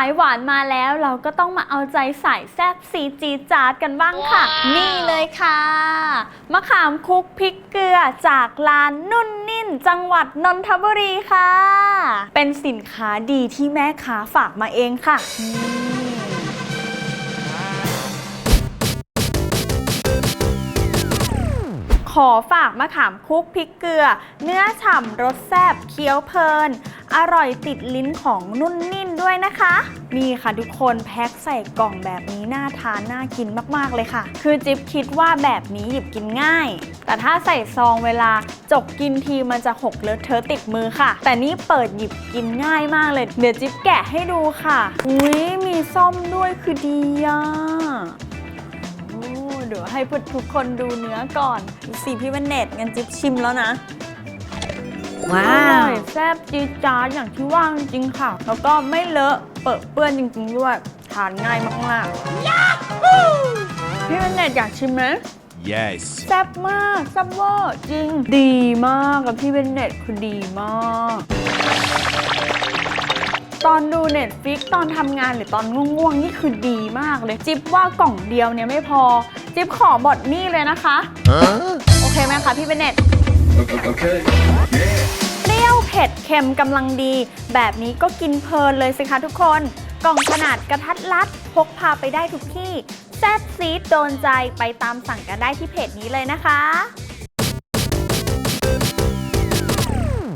ายหวานมาแล้วเราก็ต้องมาเอาใจใส่แซบซีจีจาร์ดกันบ้างค่ะ นี่เลยค่ะมะขามคุกพริกเกลือจากร้านนุ่นนิ่น จังหวัดนนทบุรีค่ะ เป็นสินค้าดีที่แม่ค้าฝากมาเองค่ะ ขอฝากมะขามคุกพริกเกลือ เนื้อฉ่ำรสแซ่บเคี้ยวเพลิน อร่อยติดลิ้นของนุ่นนิ่นด้วยนะคะ นี่ค่ะทุกคนแพ็คใส่กล่องแบบนี้น่าทานน่ากินมากๆเลยค่ะ คือจิ๊บคิดว่าแบบนี้หยิบกินง่าย แต่ถ้าใส่ซองเวลาจกกินทีมันจะหกเลอะเทอะติดมือค่ะ แต่นี่เปิดหยิบกินง่ายมากเลย เดี๋ยวจิ๊บแกะให้ดูค่ะ อุ้ยมีส้มด้วยคือดีอะ เดี๋ยวให้ทุกคนดูเนื้อก่อนดูสิพี่วันเน็ตงั้นจิ๊บชิมแล้วนะ ว้าอวร่อยแซ่บจี๊ดจ๊าดอย่างที่ว่าจริงๆค่ะ แล้วก็ไม่เลอะเปิดเปื้อนจริงๆด้วยทานง่ายมากๆพี่วันเน็ตอยากชิมไหม Yes. แซ่บมากแซ่บเวอร์จริง ดีมากกับพี่เบนเน็ตคือดีมาก ตอนดูเน็ตฟิกตอนทำงานหรือตอนง่วงๆ นี่คือดีมากเลย จิ๊บว่ากล่องเดียวเนี่ยไม่พอ จิ๊บขอบดนี่เลยนะคะ Huh? โอเคไหมคะพี่เบนเน็ต Okay. เปรี้ยวเผ็ดเค็มกำลังดี แบบนี้ก็กินเพลินเลยสิคะทุกคน กล่องขนาดกระทัดรัด พกพาไปได้ทุกที่ แซ่บซีดโดนใจไปตามสั่งกันได้ที่เพจนี้เลยนะคะ